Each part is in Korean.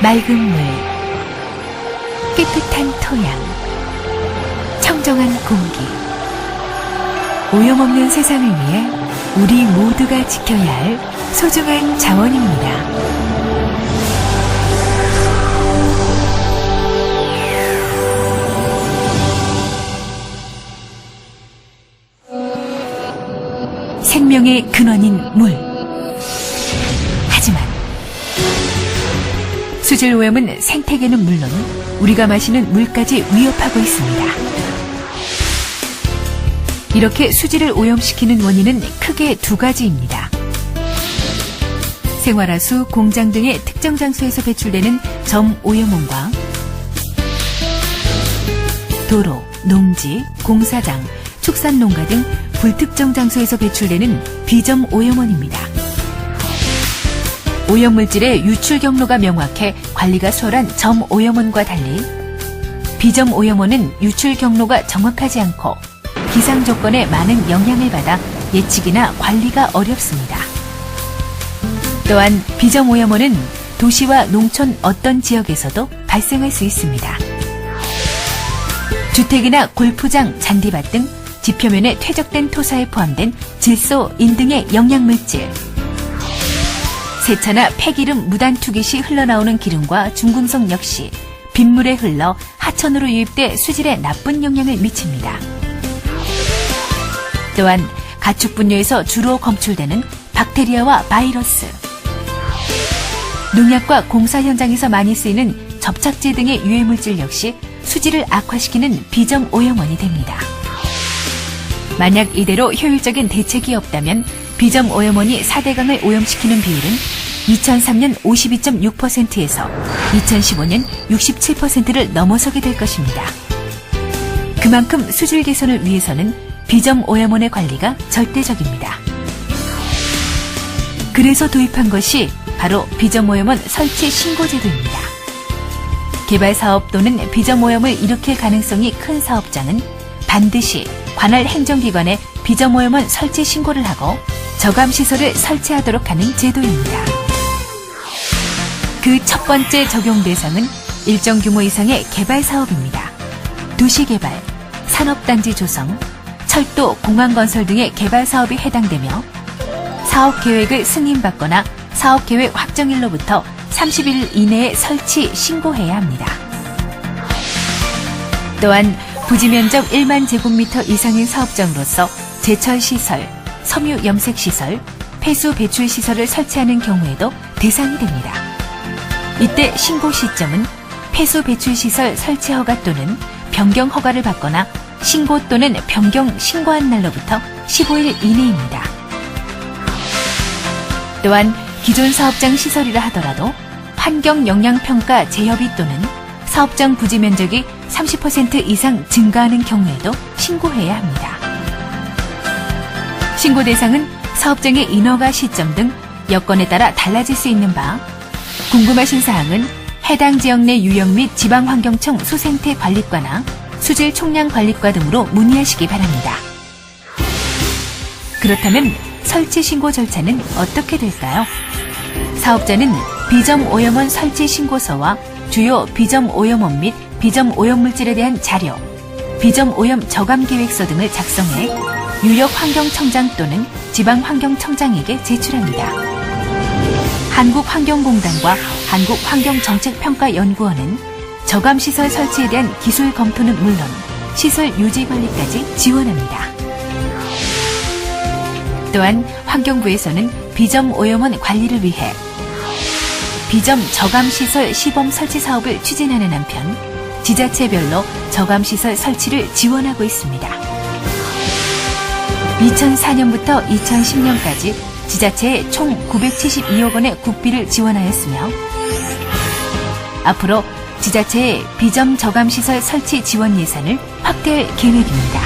맑은 물, 깨끗한 토양, 청정한 공기, 오염없는 세상을 위해 우리 모두가 지켜야 할 소중한 자원입니다. 생명의 근원인 물. 수질 오염은 생태계는 물론 우리가 마시는 물까지 위협하고 있습니다. 이렇게 수질을 오염시키는 원인은 크게 두 가지입니다. 생활하수, 공장 등의 특정 장소에서 배출되는 점 오염원과 도로, 농지, 공사장, 축산농가 등 불특정 장소에서 배출되는 비점 오염원입니다. 오염물질의 유출 경로가 명확해 관리가 수월한 점 오염원과 달리 비점 오염원은 유출 경로가 정확하지 않고 기상 조건에 많은 영향을 받아 예측이나 관리가 어렵습니다. 또한 비점 오염원은 도시와 농촌 어떤 지역에서도 발생할 수 있습니다. 주택이나 골프장, 잔디밭 등 지표면에 퇴적된 토사에 포함된 질소, 인 등의 영양물질, 세차나 폐기름 무단 투기 시 흘러나오는 기름과 중금속 역시 빗물에 흘러 하천으로 유입돼 수질에 나쁜 영향을 미칩니다. 또한 가축 분뇨에서 주로 검출되는 박테리아와 바이러스, 농약과 공사 현장에서 많이 쓰이는 접착제 등의 유해물질 역시 수질을 악화시키는 비점 오염원이 됩니다. 만약 이대로 효율적인 대책이 없다면 비점 오염원이 4대강을 오염시키는 비율은 2003년 52.6%에서 2015년 67%를 넘어서게 될 것입니다. 그만큼 수질 개선을 위해서는 비점 오염원의 관리가 절대적입니다. 그래서 도입한 것이 바로 비점 오염원 설치 신고 제도입니다. 개발 사업 또는 비점 오염을 일으킬 가능성이 큰 사업장은 반드시 관할 행정기관에 오염원 설치 신고를 하고 저감 시설을 설치하도록 하는 제도입니다. 그 첫 번째 적용 대상은 일정 규모 이상의 개발 사업입니다. 도시 개발, 산업단지 조성, 철도, 공항 건설 등의 개발 사업이 해당되며 사업 계획을 승인받거나 사업 계획 확정일로부터 30일 이내에 설치 신고해야 합니다. 또한 부지 면적 1만 제곱미터 이상의 사업장으로서 제철 시설, 섬유 염색 시설, 폐수 배출 시설을 설치하는 경우에도 대상이 됩니다. 이때 신고 시점은 폐수 배출 시설 설치 허가 또는 변경 허가를 받거나 신고 또는 변경 신고한 날로부터 15일 이내입니다. 또한 기존 사업장 시설이라 하더라도 환경 영향 평가 재협의 또는 사업장 부지 면적이 30% 이상 증가하는 경우에도 신고해야 합니다. 신고 대상은 사업장의 인허가 시점 등 여건에 따라 달라질 수 있는 바 궁금하신 사항은 해당 지역 내 유형 및 지방환경청 수생태 관리과나 수질 총량 관리과 등으로 문의하시기 바랍니다. 그렇다면 설치 신고 절차는 어떻게 될까요? 사업자는 비점 오염원 설치 신고서와 주요 비점 오염원 및 비점 오염물질에 대한 자료, 비점 오염 저감 계획서 등을 작성해 유력 환경청장 또는 지방 환경청장에게 제출합니다. 한국환경공단과 한국환경정책평가연구원은 저감시설 설치에 대한 기술 검토는 물론 시설 유지 관리까지 지원합니다. 또한 환경부에서는 비점 오염원 관리를 위해 비점 저감 시설 시범 설치 사업을 추진하는 한편 지자체별로 저감시설 설치를 지원하고 있습니다. 2004년부터 2010년까지 지자체에 총 972억 원의 국비를 지원하였으며 앞으로 지자체의 비점 저감시설 설치 지원 예산을 확대할 계획입니다.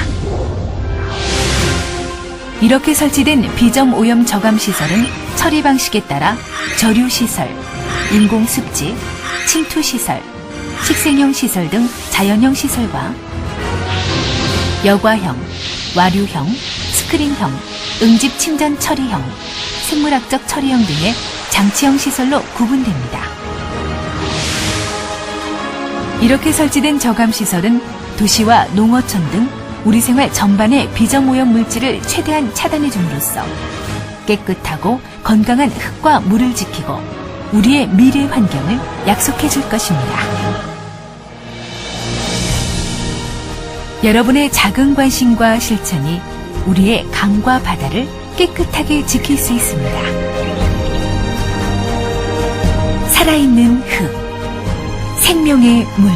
이렇게 설치된 비점 오염 저감 시설은 처리 방식에 따라 저류 시설, 인공 습지, 침투 시설, 식생형 시설 등 자연형 시설과 여과형, 와류형, 스크린형, 응집 침전 처리형, 생물학적 처리형 등의 장치형 시설로 구분됩니다. 이렇게 설치된 저감 시설은 도시와 농어촌 등 우리 생활 전반의 비정오염 물질을 최대한 차단해 줌으로써 깨끗하고 건강한 흙과 물을 지키고 우리의 미래 환경을 약속해 줄 것입니다. 여러분의 작은 관심과 실천이 우리의 강과 바다를 깨끗하게 지킬 수 있습니다. 살아있는 흙, 생명의 물.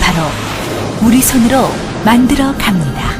바로 우리 손으로 만들어 갑니다.